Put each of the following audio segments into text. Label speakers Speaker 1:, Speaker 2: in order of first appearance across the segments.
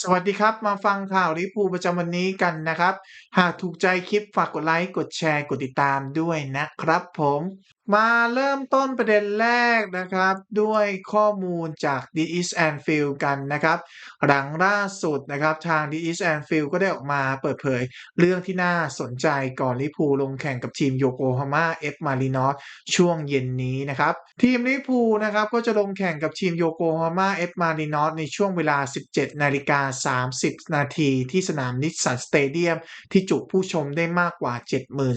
Speaker 1: สวัสดีครับ มาฟังข่าวลิพูประจำวันนี้กันนะครับ หากถูกใจคลิปฝากกดไลค์ กดแชร์ กดติดตามด้วยนะครับผมมาเริ่มต้นประเด็นแรกนะครับ ด้วยข้อมูลจาก The East Anfield กันนะครับ หลังล่าสุดนะครับทาง The East Anfield ก็ได้ออกมาเปิดเผย เรื่องที่น่าสนใจก่อนลิพูลงแข่งกับทีมโยโกฮาม่าเอฟมารินอสช่วงเย็นนี้นะครับ ทีมลิพูนะครับก็จะลงแข่งกับทีมโยโกฮาม่าเอฟมารินอสในช่วงเวลา 17 นาฬิกา 30 นาทีที่สนามนิสสันสเตเดียมที่จุผู้ชมได้มากกว่า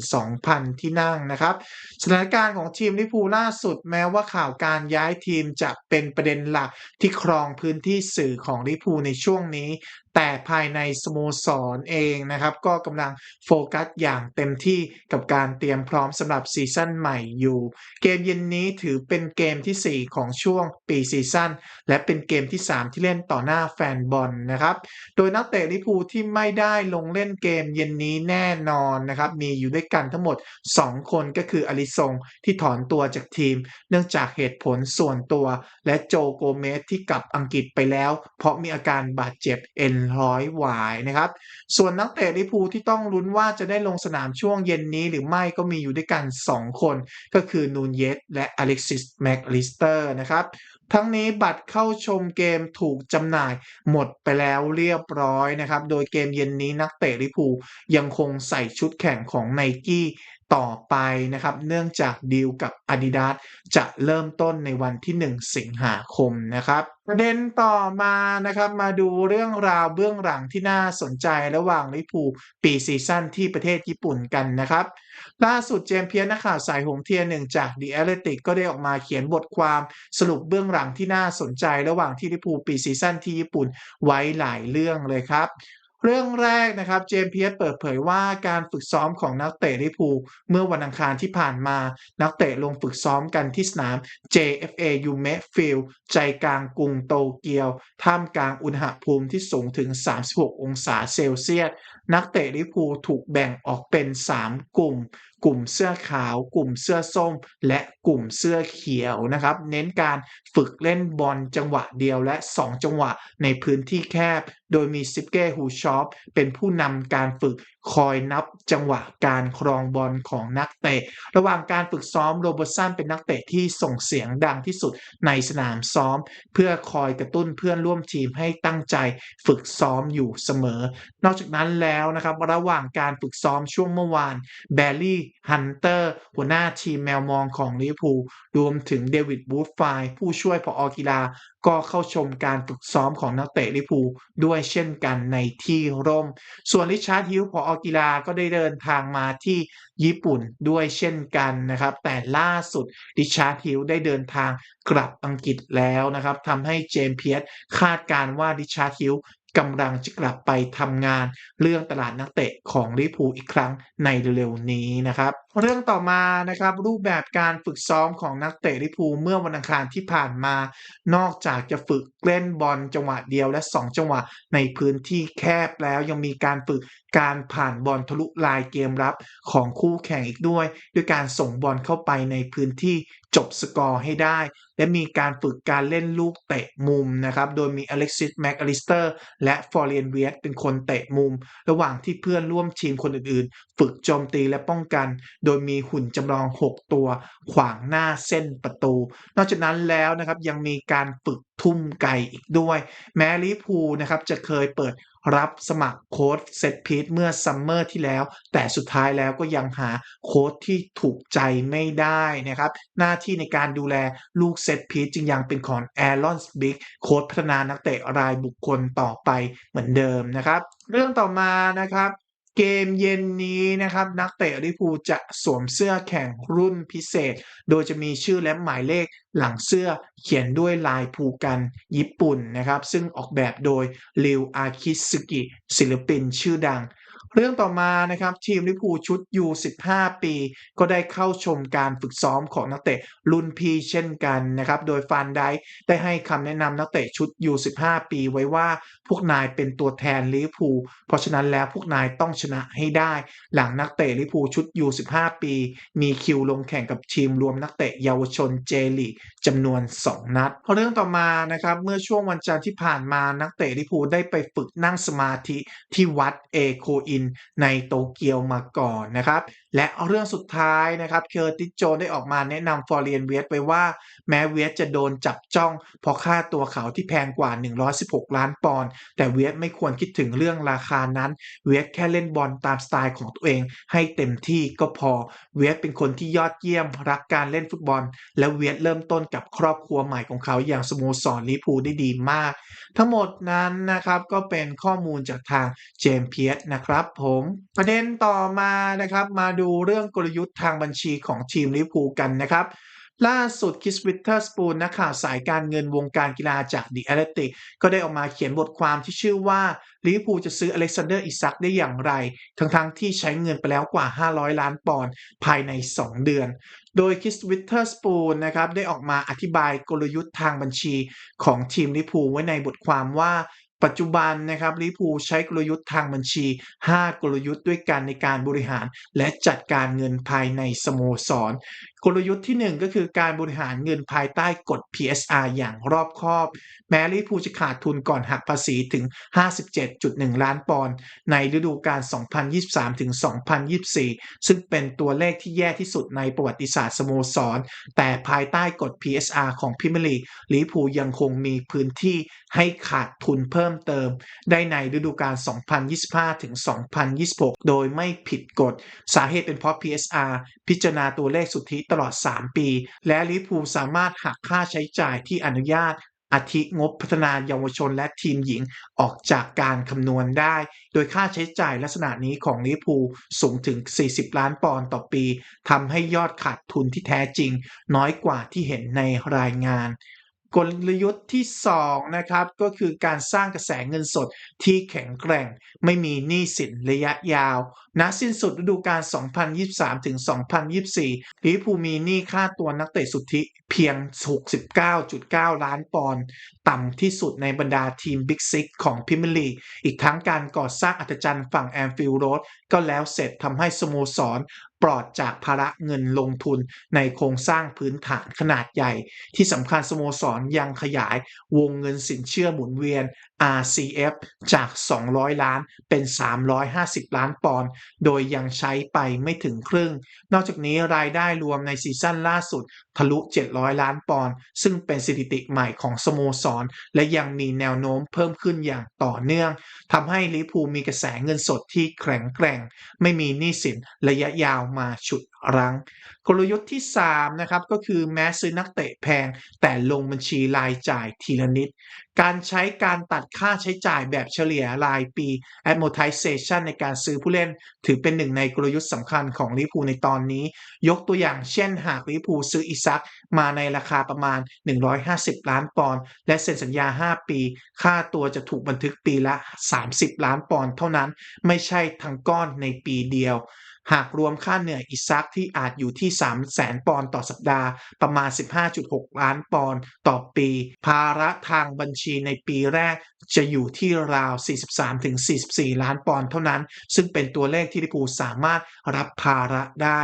Speaker 1: 72,000 ที่นั่งนะครับสถานการณ์ของทีมลิพูล่าสุดแม้ว่าข่าวการย้ายทีมจะเป็นประเด็นหลักที่ครองพื้นที่สื่อของลิพูในช่วงนี้ แต่ภายในสโมสรเองนะครับ ก็กำลังโฟกัสอย่างเต็มที่กับการเตรียมพร้อมสำหรับซีซั่นใหม่อยู่ เกมเย็นนี้ถือเป็นเกมทีสี่ 4 ของช่วงปีซีซั่นและเป็นเกมที่ 3 ที่เล่นต่อหน้าแฟนบอลนะครับ โดยนักเตะลิพูที่ไม่ได้ลงเล่นเกมเย็นนี้แน่นอนนะครับ มีอยู่ด้วยกันทั้งหมด 2 คนก็คืออลิซงที่ถอนตัวจากทีม เนื่องจากเหตุผลส่วนตัว และโจโกเมสที่กลับอังกฤษไปแล้ว เพราะมีอาการบาดเจ็บเอ็นร้อยหวายนะครับ ส่วนนักเตะลิพูที่ต้องลุ้นว่าจะได้ลงสนามช่วงเย็นนี้หรือไม่ก็มีอยู่ด้วยกัน 2 คน ก็คือนูนเยสและอเล็กซิสแม็กลิสเตอร์นะครับทั้งนี้บัตรเข้าชมเกมถูกจำหน่ายหมดไปแล้วเรียบร้อยนะครับ โดยเกมเย็นนี้นักเตะลิพูยังคงใส่ชุดแข่งของไนกี้ ต่อไปนะครับ เนื่องจากดีลกับ Adidas จะเริ่มต้นในวันที่ 1 สิงหาคมนะครับ ประเด็นต่อมานะครับมาดูเรื่องราวเบื้องหลังที่น่าสนใจระหว่างลิเวอร์พูปีซีซั่นที่ประเทศญี่ปุ่นกันนะครับ ล่าสุดเจมเพียร์นักข่าวสายหงเทียนหนึ่งจาก The Athletic ก็ได้ออกมาเขียนบทความสรุปเบื้องหลังที่น่าสนใจระหว่างที่ลิเวอร์พูปีซีซั่นที่ญี่ปุ่นไว้หลายเรื่องเลยครับ เรื่องแรกนะครับเจมส์เพียร์เปิดเผยว่าการฝึกซ้อมของนักเตะลิพูเมื่อวันอังคารที่ผ่านมา นักเตะลงฝึกซ้อมกันที่สนาม JFA u m e Field ใจกลางกรุงโตเกียว ท่ามกลางอุณหภูมิที่สูงถึง 36 องศาเซลเซียส นักเตะลิพูถูกแบ่งออกเป็น 3 กลุ่มกลุ่มเสื้อขาว กลุ่มเสื้อส้ม และกลุ่มเสื้อเขียวนะครับ เน้นการฝึกเล่นบอลจังหวะเดียวและ 2 จังหวะในพื้นที่แคบ โดยมีซิปเก้ฮูชอปเป็นผู้นำการฝึกคอยนับจังหวะการครองบอลของนักเตะ ระหว่างการฝึกซ้อมโรเบอร์สันเป็นนักเตะที่ส่งเสียงดังที่สุดในสนามซ้อม เพื่อคอยกระตุ้นเพื่อนร่วมทีมให้ตั้งใจฝึกซ้อมอยู่เสมอ นอกจากนั้นแล้วนะครับ ระหว่างการฝึกซ้อมช่วงเมื่อวานแบร์รี่ฮันเตอร์หัวหน้าทีมแมวมองของลิเวอร์พูลรวมถึงเดวิดบูธไฟผู้ช่วยผออกีฬา ก็เข้าชมการฝึกซ้อมของนักเตะลิเวอร์พูลด้วยเช่นกันในที่ร่ม ส่วนริชาร์ดฮิลผออกีฬาก็ได้เดินทางมาที่ญี่ปุ่นด้วยเช่นกันนะครับ แต่ล่าสุดริชาร์ดฮิลได้เดินทางกลับอังกฤษแล้วนะครับทำให้เจมส์เพียร์คาดการณ์ว่าริชาร์ดฮิล กำลังจะกลับไปทำงาน เรื่องตลาดนักเตะของลิพูอีกครั้งในเร็วๆนี้นะครับ เรื่องต่อมานะครับรูปแบบการฝึกซ้อมของนักเตะลิพูเมื่อวันอังคารที่ผ่านมา นอกจากจะฝึกเล่นบอลจังหวะเดียวและ 2 จังหวะในพื้นที่แคบแล้วยังมีการฝึกการผ่านบอลทะลุลายเกมรับของคู่แข่งอีกด้วย ด้วยการส่งบอลเข้าไปในพื้นที่จบสกอร์ให้ได้ และมีการฝึกการเล่นลูกเตะมุมนะครับ โดยมีอเล็กซิสแม็กอลิสเตอร์และฟอร์เรียนเวียเป็นคนเตะมุม ระหว่างที่เพื่อนร่วมทีมคนอื่นๆ ฝึกโจมตีและป้องกัน โดยมีหุ่นจำลอง 6 ตัว ขวางหน้าเส้นประตู นอกจากนั้นแล้วนะครับยังมีการฝึก ทุ่มไก่อีกด้วย แม้ลิพูนะครับจะเคยเปิดรับสมัครโค้ชเซตพีทเมื่อซัมเมอร์ที่แล้ว แต่สุดท้ายแล้วก็ยังหาโค้ชที่ถูกใจไม่ได้นะครับ หน้าที่ในการดูแลลูกเซตพีทจึงยังเป็นของแอรอนสบิกโค้ชพัฒนานักเตะรายบุคคลต่อไปเหมือนเดิมนะครับ เรื่องต่อมานะครับ เกมเย็นนี้นะครับนักเตะลิพูจะสวมเสื้อแข่งรุ่นพิเศษ โดยจะมีชื่อและหมายเลขหลังเสื้อเขียนด้วยลายภูกกันญี่ปุ่นนะครับ ซึ่งออกแบบโดยริวอาคิสึกิศิลปินชื่อดัง เรื่องต่อมานะครับทีมลิพูชุด U15 ปี ก็ได้เข้าชมการฝึกซ้อมของนักเตะรุ่นพี่เช่นกันนะครับโดยฟานไดค์ได้ให้คำแนะนำนักเตะชุด U15 ปีไว้ว่าพวกนายเป็นตัวแทนลิพูเพราะฉะนั้นแล้วพวกนายต้องชนะให้ได้ หลังนักเตะลิพูชุด U15 ปี มีคิวลงแข่งกับทีมรวมนักเตะเยาวชนเจลีจำนวน 2 นัดเรื่องต่อมานะครับเมื่อช่วงวันจันทร์ที่ผ่านมานักเตะลิพูได้ไปฝึกนั่งสมาธิที่วัดเอโคอินในโตเกียวมาก่อนนะครับ และเรื่องสุดท้ายนะครับเคอร์ติสโจนได้ออกมาแนะนำฟอร์เรียนเวสไว้ว่า แม้เวสจะโดนจับจ้องเพราะค่าตัวเขาที่แพงกว่า 116 ล้านปอนด์แต่เวสไม่ควรคิดถึงเรื่องราคานั้น เวสแค่เล่นบอลตามสไตล์ของตัวเองให้เต็มที่ก็พอ เวสเป็นคนที่ยอดเยี่ยมรักการเล่นฟุตบอล และเวสเริ่มต้นกับครอบครัวใหม่ของเขาอย่างสโมสรลิพูได้ดีมาก ทั้งหมดนั้นนะครับก็เป็นข้อมูลจากทางเจมส์เพียสนะครับผมประเด็นต่อมานะครับ มาดูเรื่องกลยุทธ์ทางบัญชีของทีมลิเวอร์พูลกันนะครับ ล่าสุดคิสวิตเตอร์สปูนนักข่าวสายการเงินวงการกีฬาจาก The Athletic ก็ได้ออกมาเขียนบทความที่ชื่อว่าลิเวอร์พูลจะซื้ออเล็กซานเดอร์อิซักได้อย่างไร ทั้งๆทที่ใช้เงินไปแล้วกว่า 500 ล้านปอนด์ภายใน 2 เดือน โดยคิสวิตเตอร์สปูนนะครับได้ออกมาอธิบายกลยุทธ์ทางบัญชีของทีมลิเวอร์พูลไว้ในบทความว่า ปัจจุบันนะครับลิพูใช้กลยุทธ์ทางบัญชี 5 กลยุทธ์ด้วยกันในการบริหาร และจัดการเงินภายในสโมสรกลยุทธ์ที่ 1 ก็คือการบริหารเงินภายใต้กฎ PSR อย่างรอบคอบ แม้ลิพูจะขาดทุนก่อนหักภาษีถึง 57.1 ล้านปอนด์ในฤดูกาล 2023-2024 ซึ่งเป็นตัวเลขที่แย่ที่สุดในประวัติศาสตร์สโมสร แต่ภายใต้กฎ PSR ของพรีเมียร์ลีลิพูยังคงมีพื้นที่ให้ขาดทุนเพิ่มเติม ได้ในฤดูกาล 2025-2026 โดยไม่ผิดกฎ สาเหตุเป็นเพราะ PSR พิจารณาตัวเลขสุทธิตลอด 3 ปี และลิพูสามารถหักค่าใช้จ่ายที่อนุญาตอาทิงบพัฒนาเยาวชนและทีมหญิงออกจากการคำนวณได้ โดยค่าใช้จ่ายลักษณะนี้ของลิพูสูงถึง 40 ล้านปอนด์ต่อปีทำให้ยอดขาดทุนที่แท้จริง น้อยกว่าที่เห็นในรายงาน กลยุทธ์ที่ 2 นะครับ ก็คือการสร้างกระแสเงินสดที่แข็งแกร่ง ไม่มีหนี้สินระยะยาวณสิ้นสุดฤดูกาล 2023-2024ลิเวอร์พูลมีหนี้ค่าตัวนักเตะสุทธิเพียง 69.9 ล้านปอนด์ต่ำที่สุดในบรรดาทีมบิ๊กซิกของพรีเมียร์ลีอีกทั้งการก่อสร้างอัศจรรย์ฝั่งแอนฟิลด์โรดก็แล้วเสร็จทำให้สโมสร ปลอดจากภาระเงินลงทุนในโครงสร้างพื้นฐานขนาดใหญ่ ที่สำคัญสโมสรยังขยายวงเงินสินเชื่อหมุนเวียน RCF จาก 200 ล้านเป็น 350 ล้านปอนด์ โดยยังใช้ไปไม่ถึงครึ่ง นอกจากนี้รายได้รวมในซีซั่นล่าสุดทะลุ 700 ล้านปอนด์ ซึ่งเป็นสถิติใหม่ของสโมสร และยังมีแนวโน้มเพิ่มขึ้นอย่างต่อเนื่อง ทำให้ลิเวอร์พูมีกระแสเงินสดที่แข็งแกร่ง ไม่มีหนี้สินระยะยาวมาฉุดรั้ง กลยุทธ์ที่ 3 นะครับ ก็คือแม้ซื้อนักเตะแพง แต่ลงบัญชีรายจ่ายทีละนิด การใช้การตัดค่าใช้จ่ายแบบเฉลี่ยรายปี amortization ในการซื้อผู้เล่น ถือเป็นหนึ่งในกลยุทธ์สำคัญของลิฟวูในตอนนี้ ยกตัวอย่างเช่นหากลิฟวูซื้ออิซักมาในราคาประมาณ 150 ล้านปอนด์และเซ็นสัญญา 5 ปี ค่าตัวจะถูกบันทึกปีละ 30 ล้านปอนด์เท่านั้น ไม่ใช่ทั้งก้อนในปีเดียว หากรวมค่าเหนื่อยอิซักที่อาจอยู่ที่ 3 0 0แสนปอนด์ต่อสัปดาห์ประมาณ 15.6 ล้านปอนด์ต่อปี ภาระทางบัญชีในปีแรกจะอยู่ที่ราว 43-44 ล้านปอนด์เท่านั้น ซึ่งเป็นตัวเลขที่ลิปูสามารถรับภาระได้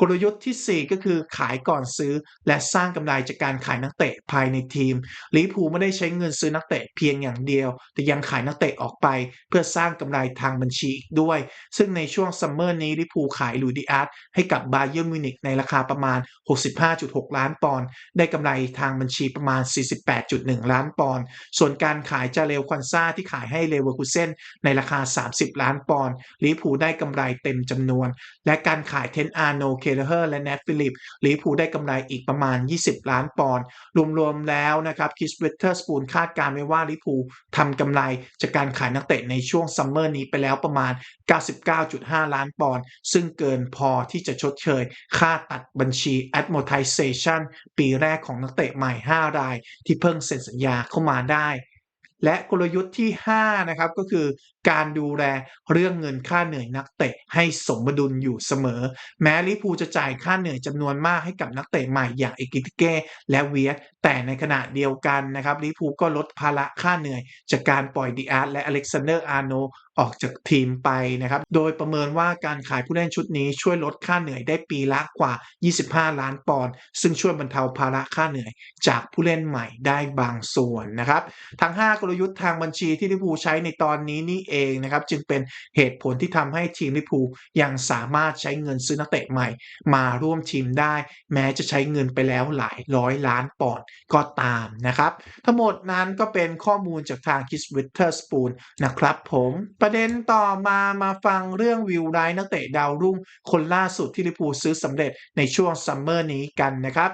Speaker 1: กลยุทธ์ที่ 4 ก็คือขายก่อนซื้อ และสร้างกำไรจากการขายนักเตะภายในทีมลิเวอร์พูลไม่ได้ใช้เงินซื้อนักเตะเพียงอย่างเดียว แต่ยังขายนักเตะออกไป เพื่อสร้างกำไรทางบัญชีอีกด้วย ซึ่งในช่วงซัมเมอร์นี้ลิเวอร์พูลขายลูดิอาร์ตให้กับบาเยิร์มิวนิกในราคาประมาณ 65.6 ล้านปอนด์ได้กำไรทางบัญชีประมาณ 48.1 ล้านปอนด์ส่วนการขายจาเรลควันซาที่ขายให้เลเวอร์คูเซนในราคา 30 ล้านปอนด์ลิเวอร์พูลได้กำไรเต็มจำนวน และการขายเทนอาร์โนเคเลเฮอร์และแนทฟิลิปลิเวอร์พูลได้กำไรอีกประมาณ 20 ล้านปอนด์รวมๆแล้วนะครับคิสเวเตอร์สปูนคาดการณ์ไว้ว่าลิเวอร์พูลทำกำไรจากการขายนักเตะในช่วงซัมเมอร์นี้ไปแล้วประมาณ 99.5 ล้านปอนด์ซึ่งเกินพอที่จะชดเชย ค่าตัดบัญชี amortization ปีแรกของนักเตะใหม่ 5 ราย ที่เพิ่งเซ็นสัญญาเข้ามาได้ และกลยุทธ์ที่ 5 นะครับ ก็คือการดูแลเรื่องเงินค่าเหนื่อยนักเตะให้สมดุลอยู่เสมอ แม้ลิพูจะจ่ายค่าเหนื่อยจำนวนมากให้กับนักเตะใหม่อย่างเอกิติเก้และเวียสแต่ในขณะเดียวกันนะครับลิพูก็ลดภาระค่าเหนื่อย จากการปล่อยดิอาร์ตและอเล็กซานเดอร์อาร์โน ออกจากทีมไปนะครับ โดยประเมินว่าการขายผู้เล่นชุดนี้ช่วยลดค่าเหนื่อยได้ปีละกว่า 25 ล้านปอนด์ ซึ่งช่วยบรรเทาภาระค่าเหนื่อย จากผู้เล่นใหม่ได้บางส่วนนะครับ ทั้ง 5 กลยุทธ์ทางบัญชีที่ลิพูใช้ในตอนนี้นี่เองนะครับ จึงเป็นเหตุผลที่ทำให้ทีมลิพูยังสามารถใช้เงินซื้อนักเตะใหม่ มาร่วมทีมได้ แม้จะใช้เงินไปแล้วหลายร้อยล้านปอนด์ก็ตามนะครับ ทั้งหมดนั้นก็เป็นข้อมูลจากทางคิสวิตเตอร์สปูนนะครับผมประเด็นต่อมามาฟังเรื่องวิวไรนักเตะดาวรุ่งคนล่าสุดที่ลิปูซื้อสำเร็จในช่วงซัมเมอร์นี้กันนะครับ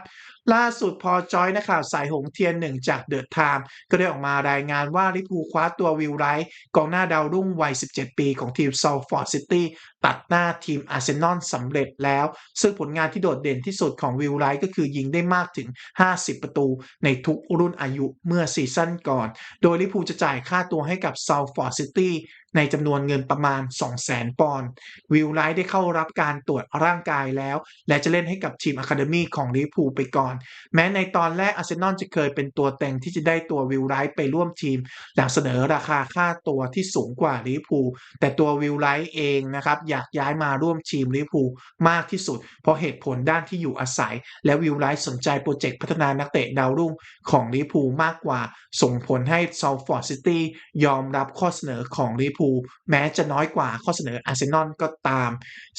Speaker 1: ล่าสุดพอจอยนักข่าวสายหงเทียนหนึ่งจากเดอะไทม์ก็ได้ออกมารายงานว่าลิพูคว้าตัววิลไรท์กองหน้าดาวรุ่งวัย 17 ปีของทีมซอลฟอร์ดซิตี้ตัดหน้าทีมอาร์เซนอลสำเร็จแล้ว ซึ่งผลงานที่โดดเด่นที่สุดของวิลไรท์ก็คือยิงได้มากถึง 50 ประตูในทุกรุ่นอายุเมื่อซีซั่นก่อน โดยลิพูจะจ่ายค่าตัวให้กับซอลฟอร์ดซิตี้ในจำนวนเงินประมาณ 200,000 ปอนด์วิลไลท์ได้เข้ารับการตรวจร่างกายแล้ว และจะเล่นให้กับทีมอะคาเดมีของลิเวอร์พูลไปก่อนแม้ในตอนแรกอาร์เซนอลจะเคยเป็นตัวเต็งที่จะได้ตัววิลไลท์ไปร่วมทีม หลังเสนอราคาค่าตัวที่สูงกว่าลิเวอร์พูลแต่ตัววิลไลท์เองนะครับอยากย้ายมาร่วมทีมลิเวอร์พูลมากที่สุด เพราะเหตุผลด้านที่อยู่อาศัย และวิลไลท์สนใจโปรเจกต์พัฒนานักเตะดาวรุ่งของลิเวอร์พูลมากกว่า ส่งผลให้ซาลฟอร์ดซิตี้ยอมรับข้อเสนอของลิเวอร์พูลแม้จะน้อยกว่าข้อเสนออาร์เซนอลก็ตาม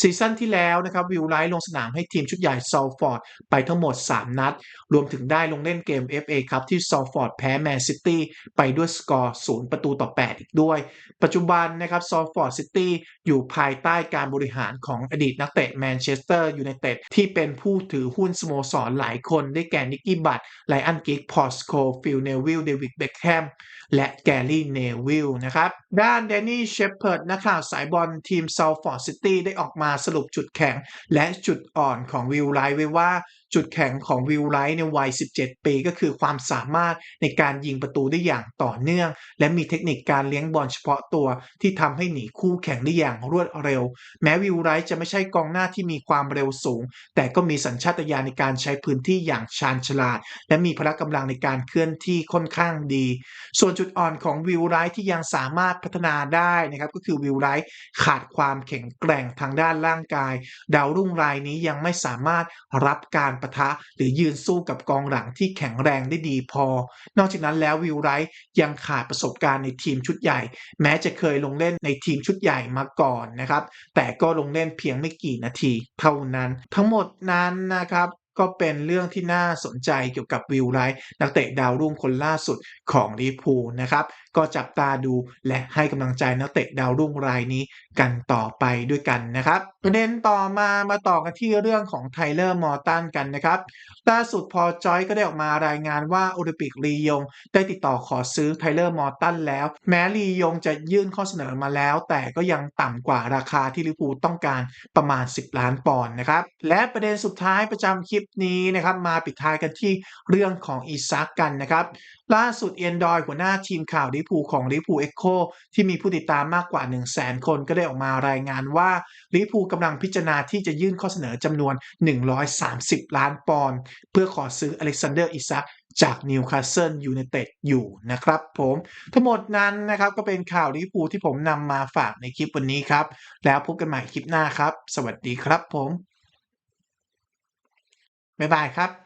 Speaker 1: ซีซั่นที่แล้วนะครับวิลไลท์ลงสนามให้ทีมชุดใหญ่ซอลฟอร์ดไปทั้งหมด 3 นัดรวมถึงได้ลงเล่นเกม FA ครับที่ซอลฟอร์ดแพ้แมนซิตี้ไปด้วยสกอร์0ประตูต่อ 8 อีกด้วย ปัจจุบันนะครับซอลฟอร์ดซิตี้อยู่ภายใต้การบริหารของอดีตนักเตะแมนเชสเตอร์ยูไนเต็ดที่เป็นผู้ถือหุ้นสโมสรหลายคนได้แก่นิกกี้บัตไลอันกิกพอสโคฟิลเนวิลเดวิดเบคแฮมและแกรี่เนวิลนะครับ ด้านแดนนี่เชฟเพิร์ดนักข่าวสายบอลทีมซาลฟอร์ดซิตี้ได้ออกมาสรุปจุดแข็ง และจุดอ่อนของวิลไลไว้ว่า จุดแข็งของวิลไลท์ในวัย 17 ปีก็คือความสามารถในการยิงประตูได้อย่างต่อเนื่อง และมีเทคนิคการเลี้ยงบอลเฉพาะตัว ที่ทำให้หนีคู่แข่งได้อย่างรวดเร็ว แม้วิลไลท์จะไม่ใช่กองหน้าที่มีความเร็วสูง แต่ก็มีสัญชาตญาณในการใช้พื้นที่อย่างชาญฉลาด และมีพละกำลังในการเคลื่อนที่ค่อนข้างดี ส่วนจุดอ่อนของวิลไรท์ที่ยังสามารถพัฒนาได้นะครับก็คือวิลไรท์ขาดความแข็งแกร่งทางด้านร่างกาย ดาวรุ่งรายนี้ยังไม่สามารถรับการปะทะ หรือยืนสู้กับกองหลังที่แข็งแรงได้ดีพอ นอกจากนั้นแล้ววิลไรท์ยังขาดประสบการณ์ในทีมชุดใหญ่ แม้จะเคยลงเล่นในทีมชุดใหญ่มาก่อนนะครับ แต่ก็ลงเล่นเพียงไม่กี่นาที เท่านั้น ทั้งหมดนั้นนะครับ ก็เป็นเรื่องที่น่าสนใจเกี่ยวกับวิลไลท์นักเตะดาวรุ่งคนล่าสุดของลิพูนะครับก็จับตาดูและให้กำลังใจนักเตะดาวรุ่งรายนี้กันต่อไปด้วยกันนะครับ ประเด็นต่อมามาต่อกันที่เรื่องของไทเลอร์มอร์ตันกันนะครับล่าสุดพอจอยก็ได้ออกมารายงานว่าโอลิมปิกลียง ได้ติดต่อขอซื้อไทเลอร์มอร์ตันแล้ว แม้ลียงจะยื่นข้อเสนอมาแล้ว แต่ก็ยังต่ำกว่าราคาที่ลิพูต้องการประมาณ 10 ล้านปอนด์นะครับและประเด็นสุดท้ายประจำคลิปนี้นะครับมาปิดท้ายกันที่เรื่องของอีซักกันนะครับล่าสุดเอียนดอยหัวหน้าทีมข่าวลิพูของลิพูเอ็กโคที่มีผู้ติดตามมากกว่า 1 0 0 0 0แสนคนก็ได้ออกมารายงานว่าลิพูกำลังพิจารณาที่จะยื่นข้อเสนอจำนวน 130 ล้านปอนด์เพื่อขอซื้ออเล็กซานเดอร์อิซักจากนิวคาสเซิลยูไนเต็ดอยู่นะครับผมทั้งหมดนั้นนะครับก็เป็นข่าวลิพูที่ผมนำมาฝากในคลิปวันนี้ครับ แล้วพบกันใหม่คลิปหน้าครับ สวัสดีครับผม บ๊ายบายครับ